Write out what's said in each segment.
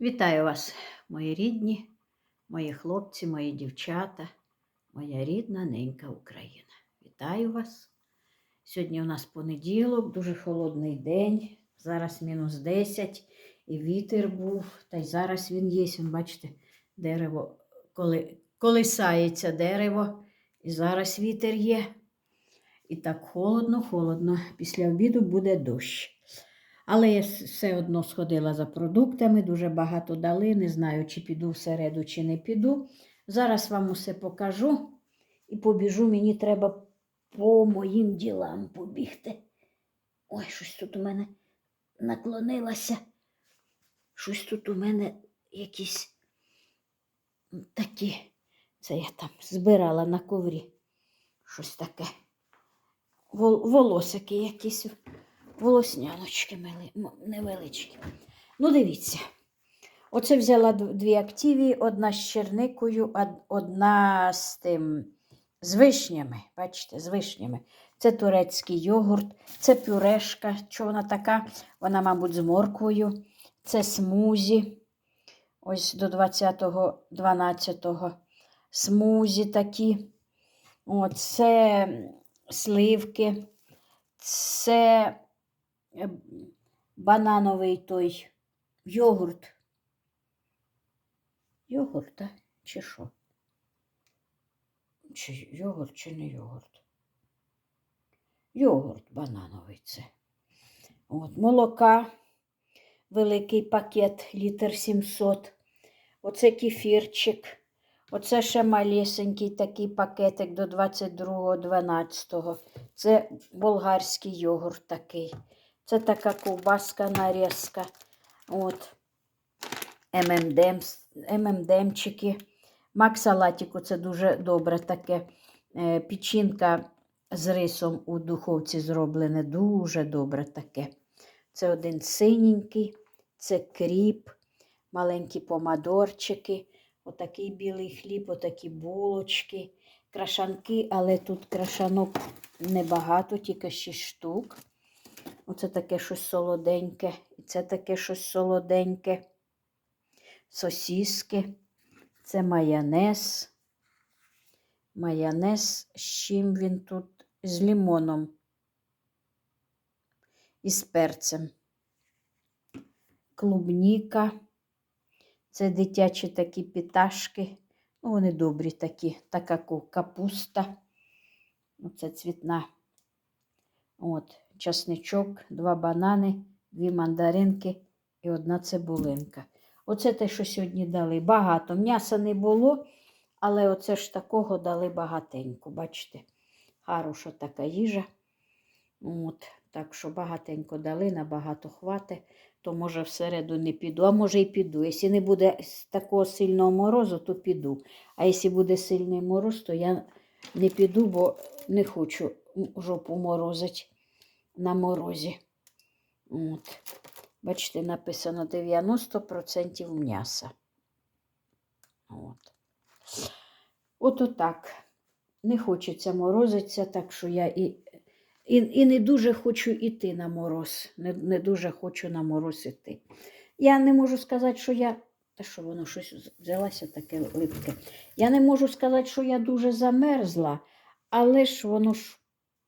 Вітаю вас, мої рідні, мої хлопці, мої дівчата, моя рідна ненька Україна. Вітаю вас. Сьогодні у нас понеділок, дуже холодний день. Зараз мінус 10 і вітер був. Та й зараз він є. Він, бачите, дерево коли, колисається дерево. І зараз вітер є. І так холодно, холодно. Після обіду буде дощ. Але я все одно сходила за продуктами, дуже багато дали. Не знаю, чи піду всереду, чи не піду. Зараз вам усе покажу і побіжу. Мені треба по моїм ділам побігти. Ой, щось тут у мене наклонилося. Щось тут у мене якісь такі. Це я там збирала на коврі. Щось таке. Вол- волосики якісь волосняночки невеличкі. Ну, дивіться. Оце взяла дві активі, одна з черникою, одна з тим з вишнями. Бачите, з вишнями. Це турецький йогурт, це пюрешка. Що вона така? Вона, мабуть, з морквою. Це смузі. Ось до 20-12. Смузі такі. О, це сливки. Це банановий той йогурт. Йогурт, так? Чи що? Чи йогурт, чи не йогурт? Йогурт банановий це. От, молока, великий пакет, літр 700. Оце кефірчик. Оце ще малесенький такий пакетик до 22-12. Це болгарський йогурт такий. Це така ковбаска нарізка. От. ММДМ, ММДМчики. Мак салатику це дуже добре таке. Е, Печінка з рисом у духовці зроблене. Дуже добре таке. Це один синенький, це кріп, маленькі помадорчики, отакий білий хліб, отакі булочки, крашанки, але тут крашанок небагато, тільки 6 штук. Оце таке щось солоденьке, і це таке щось солоденьке. Сосіски, це майонез. Майонез, з чим він тут? З лимоном і з перцем. Клубніка. Це дитячі такі піташки. Ну, вони добрі такі. Така капуста. Оце цвітна. От, часничок, два банани, дві мандаринки і одна цибулинка. Оце те, що сьогодні дали. Багато. М'яса не було, але оце ж такого дали багатенько. Бачите, хороша така їжа. От, так що багатенько дали, набагато хвати, то може всереду не піду, а може і піду. Якщо не буде такого сильного морозу, то піду. А якщо буде сильний мороз, то я не піду, бо не хочу жопу морозить на морозі. От. Бачите, написано 90% м'яса. От. От отак. Не хочеться морозитися, так що я і, і, і не дуже хочу йти на мороз. Не, не дуже хочу на мороз іти. Я не можу сказати, що я. Та що воно щось взялося таке липке. Я не можу сказати, що я дуже замерзла, але ж воно ж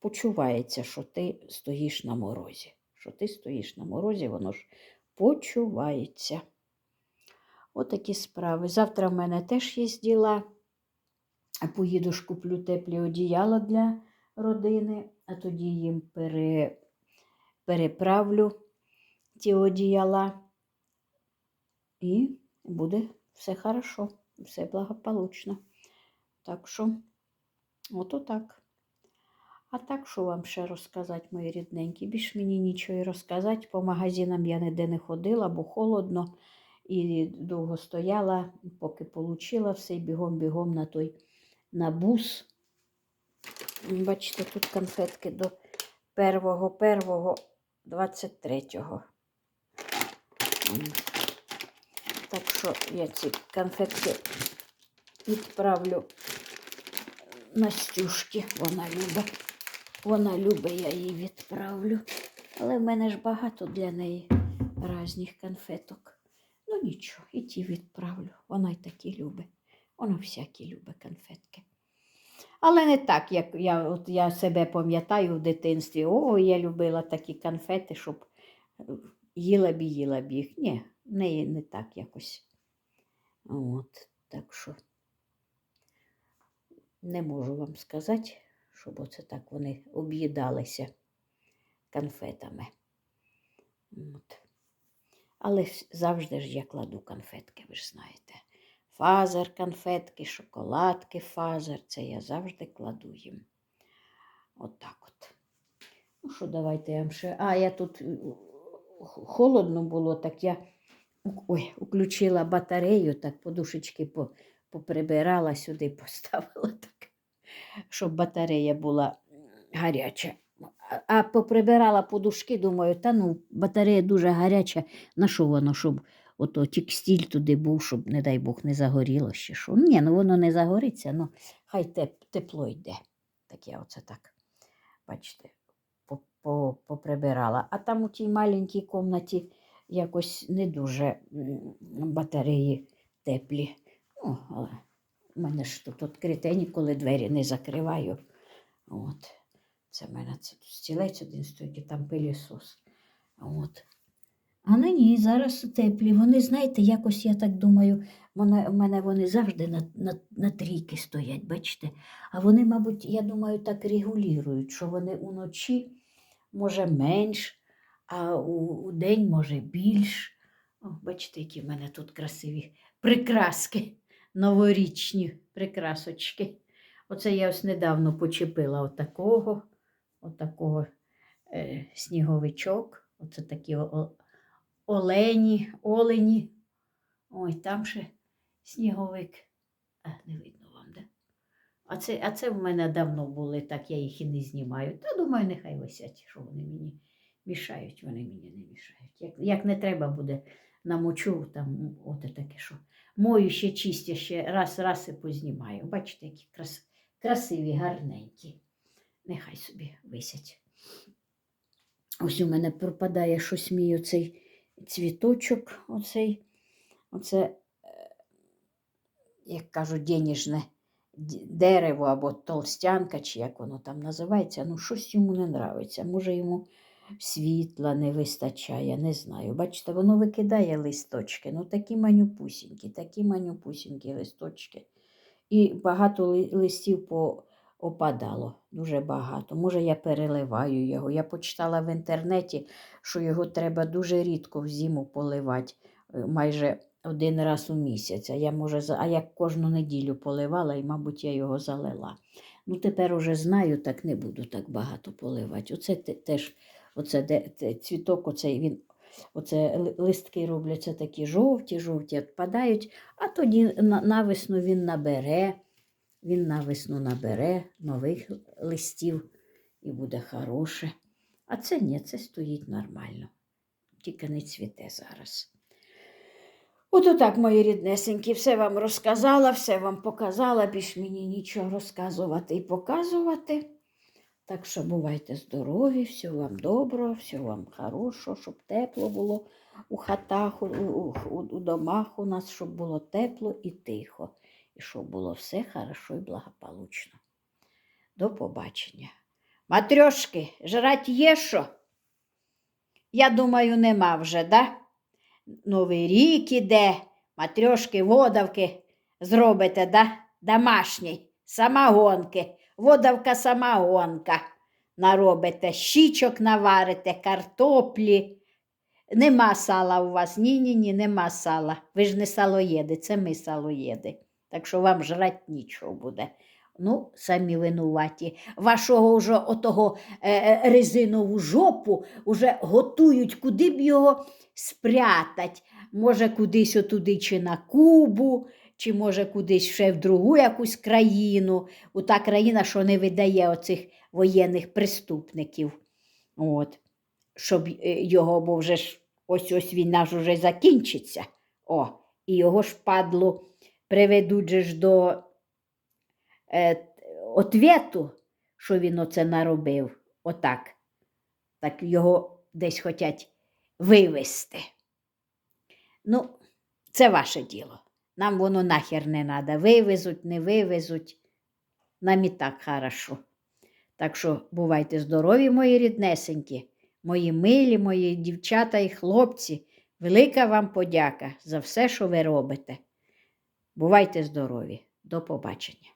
почувається, що ти стоїш на морозі. Що ти стоїш на морозі, воно ж почувається. Отакі справи. Завтра в мене теж є діла. Поїду ж куплю теплі одіяла для родини, а тоді їм пере, переправлю ті одіяла. І буде все хорошо, все благополучно. Так що, ото так. А так, що вам ще розказати, мої рідненькі? Більш мені нічого і розказати. По магазинам я ніде не ходила, бо холодно і довго стояла, поки отримала все, і бігом-бігом на той на бус. Бачите, тут конфетки до 1.1.23. Так що я ці конфетки відправлю Настюшки. Вона любить. Вона любить, я їй відправлю. Але в мене ж багато для неї різних конфеток. Ну нічого, і ті відправлю. Вона й такі любить. Вона всякі любить конфетки. Але не так, як я, от я себе пам'ятаю в дитинстві. О, я любила такі конфети, щоб е, їла б їла б їх. Ні, в неї не так якось. От, так що не можу вам сказати, щоб оце так вони об'їдалися конфетами. От. Але завжди ж я кладу конфетки, ви ж знаєте. Фазер конфетки, шоколадки фазер. Це я завжди кладу їм. Отак от. Ну що, давайте я вам ще. А, я тут е, холодно було, так я ой, включила батарею, так подушечки поприбирала сюди, поставила щоб батарея була гаряча. А- поприбирала подушки, думаю, та ну, батарея дуже гаряча, на що воно, щоб ото текстиль туди був, щоб, не дай Бог, не загоріло ще що. Ні, ну воно не загориться, ну хай тепло йде. Так я оце так, бачите, по- по- поприбирала. А там у тій маленькій кімнаті якось не дуже батареї теплі. Ну, але в мене ж тут відкрите, ніколи двері не закриваю. От. Це в мене це стілець один стоїть, і там пилісос. От. А на ні, зараз теплі. Вони, знаєте, якось, я так думаю, мене, в мене вони завжди на, на, на трійки стоять, бачите? А вони, мабуть, я думаю, так регулюють, що вони уночі може менш, а у, у день може більш. О, бачите, які в мене тут красиві прикраски, новорічні прикрасочки. Оце я ось недавно почепила отакого, отакого е, сніговичок. Оце такі олені, олені. Ой, там ще сніговик. А, не видно вам, де? А це, а це в мене давно були, так я їх і не знімаю. Та думаю, нехай висять, що вони мені мішають, вони мені не мішають. Як, як не треба буде, намочу там от таке, що мою ще чистя, ще раз, раз і познімаю. Бачите, які крас, красиві, гарненькі. Нехай собі висять. Ось у мене пропадає щось мій оцей цвіточок, оцей, оце, е, як кажуть, денежне дерево або толстянка, чи як воно там називається, ну щось йому не нравиться. Може, йому світла не вистачає, не знаю. Бачите, воно викидає листочки, ну такі манюпусінькі, такі манюпусінькі листочки. І багато листів поопадало, дуже багато. Може, я переливаю його. Я почитала в інтернеті, що його треба дуже рідко в зиму поливати, е, майже один раз у місяць. А я, може, а я кожну неділю поливала і, мабуть, я його залила. Ну, тепер уже знаю, так не буду так багато поливати. Оце те- теж оце, де, цвіток, оцей, він, оце листки робляться такі жовті, жовті відпадають, а тоді на, навесну він набере, він навесну набере нових листів і буде хороше. А це ні, це стоїть нормально. Тільки не цвіте зараз. От отак, мої ріднесенькі, все вам розказала, все вам показала, більш мені нічого розказувати і показувати. Так що бувайте здорові, всього вам доброго, всього вам хорошого, щоб тепло було у хатах, у, у, у, домах у нас, щоб було тепло і тихо, і щоб було все хорошо і благополучно. До побачення. Матрьошки, жрать є що? Я думаю, нема вже, да? Новий рік іде, матрьошки, водавки зробите, да? Домашній, самогонки, водавка самогонка. Наробите, щічок наварите, картоплі. Нема сала у вас. Ні, ні, ні, нема сала. Ви ж не салоєди, це ми салоєди. Так що вам жрать нічого буде. Ну, самі винуваті. Вашого вже отого е, е, резинову жопу вже готують, куди б його спрятать. Може, кудись отуди чи на Кубу, чи може кудись ще в другу якусь країну. У та країна, що не видає оцих воєнних преступників. От. Щоб е, його, бо вже ж ось ось війна ж уже закінчиться. О, і його ж падло приведуть же ж до е, ответу, що він оце наробив. Отак. Так його десь хочуть вивести. Ну, це ваше діло. Нам воно нахер не треба. Вивезуть, не вивезуть. Нам і так хорошо. Так що бувайте здорові, мої ріднесенькі, мої милі, мої дівчата і хлопці. Велика вам подяка за все, що ви робите. Бувайте здорові. До побачення.